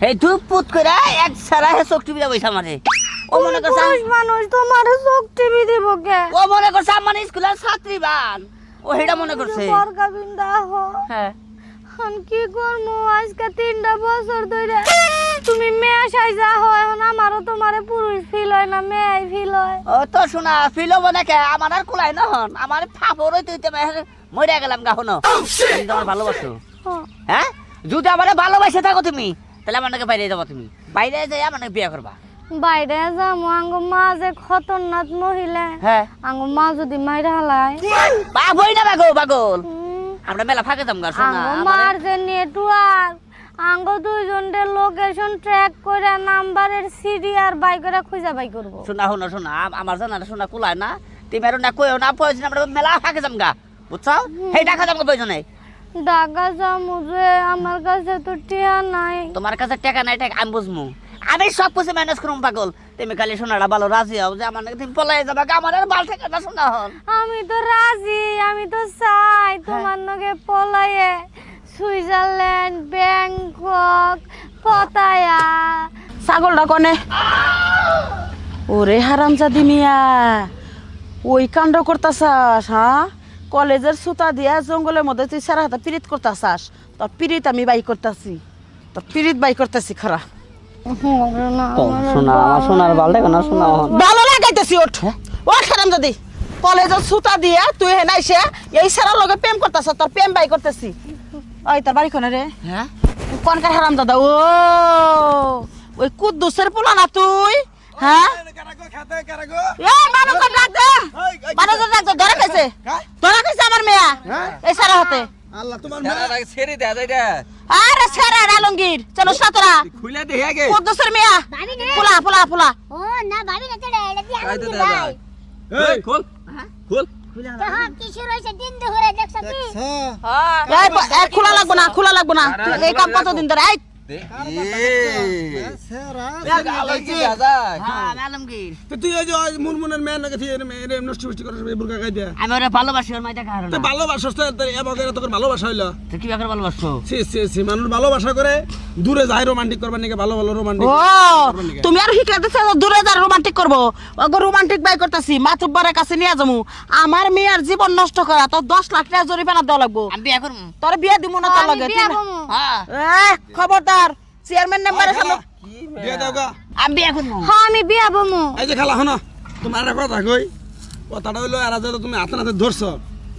এই ধূপ পুত করে এক সারা হে চোখ টিপি বইছে আমারে ও মনে করছে মানুষ তোমার চোখ টিভি দিব কে? ও মনে করছে আমার স্কুলের ছাত্রী বান ও হেটা মনে করছে। বরকা বিন্দা হো হ্যাঁ। এখন কি করব আজকে তিনটা বছর ধরে তুমি মেয়ে সাইজা হয় এখন আমারও তোমারে পুরুষ ফিল হয় না মেয়ে ফিল হয়। ও তো শোনা ফিল হব নাকি? আমার আর কুলাই না হন। আমার ফাপর তুই মরে গেলাম গা হনো তুমি তোমার ভালোবাসো। হ্যাঁ? যদি আমার ভালোবাসে থাকো তুমি তাহলে আমার নাকি বাইরে যাব তুমি। বাইরে যাই আমার নাকি বিয়ে করবা। বাইরে যাব আঙ্গ মা যে খতরনাক মহিলা। হ্যাঁ। আঙ্গ মা যদি মাইরা হালায়। বাবই না বাগো পাগল আমরা মেলা ফাঁকে যাম গা শোনা আঙ্গ মার যে নেটওয়ার্ক। আঙ্গ দুইজনের লোকেশন ট্র্যাক করে নাম্বারের সিডি আর বাই করে খুঁজা বাই করব। শোনা শোনা শোনা আম- আমার জানা শোনা কুলায় না। তুমি আর না কইও না প্রয়োজন আমরা মেলা ফাঁকে যাম গা। বুঝছ সেই টাকা যাম প্রয়োজনে ঢাকা যাব যে আমার কাছে তো টিয়া নাই। তোমার কাছে টাকা নাই টাকা আমি বুঝমু। আমি সব কিছু ম্যানেজ করুম পাগল। তুমি খালি শোনাটা ভালো রাজি হও যে আমার তুমি পলাই যাবা আমার আর ভালো টাকা না শোনা হন আমি তো রাজি আমি তো চাই তোমার নগে পলায়ে সুইজারল্যান্ড ব্যাংকক পতায়া। ছাগলটা কনে? ওরে হারামজাদি মিয়া ওই কাণ্ড করতাছাস হ্যাঁ? কলেজের সুতা দিয়া জঙ্গলের মধ্যে তুই সারা হাতে পিরিত করতাছাস। তোর পিরিত আমি বাই করতাছি। তোর পিরিত বাই করতাছি খারা। শোনা আমার সোনার ভালো টাকা না শোনা ভালো লাগাইতেছি ওঠ। ওঠ হারামজাদি কলেজের সুতা দিয়া তুই হে নাইছে এই সারা লগে প্রেম করতাছ তোর প্রেম বাই করতেছি। ওই তোর বাড়ি কোনে রে? হ্যাঁ? কনকার হারাম দাদা? ও ওই কুদ্দুসের পোলা না তুই হ্যাঁ? আলমগীর চলো সাতরা খুলে দেখে আগে। মেয়া। পোলা পোলা পোলা ও না ভাবি না চলে এটা এই তো দাদা এই। খোল খোল খোলা। লাগবো। না খোলা লাগবো না। এই কাম কতদিন ধরে হ্যাঁ আমি আলমগীর তুই ওই যে মুনমুনের মেয়ের নাকি তুই এরম নষ্ট ফষ্টি করিস খাই দিয়া আমি ওরা ভালোবাসি ওর মাই টাকা হারো না তুই ভালোবাসস তো তোর তোর ভালোবাসা হইল। তুই কি ব্যাপারে ভালোবাসো সি সি সি মানুষ ভালোবাসা করে দূরে যায় রোমান্টিক করবার নাকি ভালো ভালো রোমান্টিক ও তুমি আর শিখাইতেছ দূরে যা রোমান্টিক করব। ওগো রোমান্টিক বাই করতেছি মাতুব্বারের কাছে নিয়ে যাব আমার মেয়ের জীবন নষ্ট করা তো দশ লাখ টাকা জরিমানা দেওয়া লাগবো। আমি বিয়ে করব। তোর বিয়ে দিব না তোর লগে হ্যাঁ। খবরদার। চেয়ারম্যান নাম্বারে সামনে বিয়ে দাও গা। আমি বিয়ে করব হ্যাঁ আমি বিয়া বমু। এই যে খালা হনো তোমার একটা কথা কই কথাটা হইল এরা যে তুমি হাতে হাতে ধরছ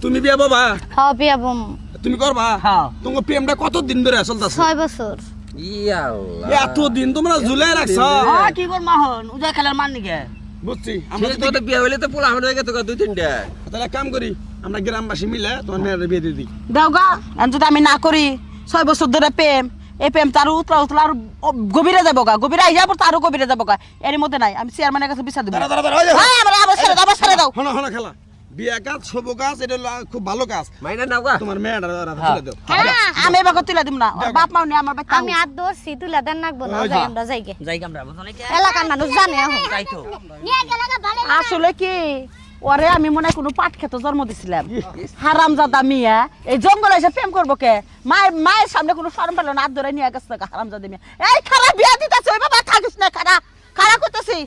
তুমি বিয়ে বাবা? হ্যাঁ বিয়া বমু। তুমি করবা হ্যাঁ তোমার প্রেমটা কত দিন ধরে চলতেছে ছয় বছর ইয়াল্লাহ এত দিন তোমরা ঝুলাই রাখছ হ্যাঁ কি করব হন উদয় খেলার মান নিকে? বুঝছি। আমরা তো বিয়ে হইলে তো পোলা হয়ে গেছে দুই তিনটা তাহলে কাম করি আমরা গ্রামবাসী মিলে তোমার মেয়ের বিয়ে দিয়ে দিই দাও গা যদি আমি না করি ছয় বছর ধরে প্রেম এই প্রেম তার উতলা উতলা আর গভীরে যাব গা গভীরে আইয়া পর তারও গভীরে যাব গা এর মধ্যে নাই আমি চেয়ারম্যানের কাছে বিচার দেবো। হ্যাঁ আমার আবার ছেড়ে দাও আবার ছেড়ে দাও। হনো হনো খেলা। বিয়ে কাজ শুভ কাজ এটা হলো খুব ভালো কাজ মাইনা নাও গা। তোমার মেয়েটা রাখা তুলে দাও। আমি এবার তুলে দিব না। বাপ মাও নিয়ে আমার বাচ্চা আমি আর ধরছি তুলে দেন নাকবো না যাই। আমরা যাইগে যাই আমরা বুঝো নাকি এলাকার মানুষ জানে এখন। তাই তো আসলে কি? ওরে, আমি মনে কোনো পাট খেতে জন্ম দিছিলাম। হারাম জাদা মিয়া, এই জঙ্গলে এসে প্রেম করব কে? মায়ের মায়ের সামনে কোনো শরম পেল না? ধরে নিয়ে গেছে হারাম জাদা মিয়া। এই খারাপ বিয়া দিতেছে, ওই বাবা থাকিস না, খারা। খারা করতেছি।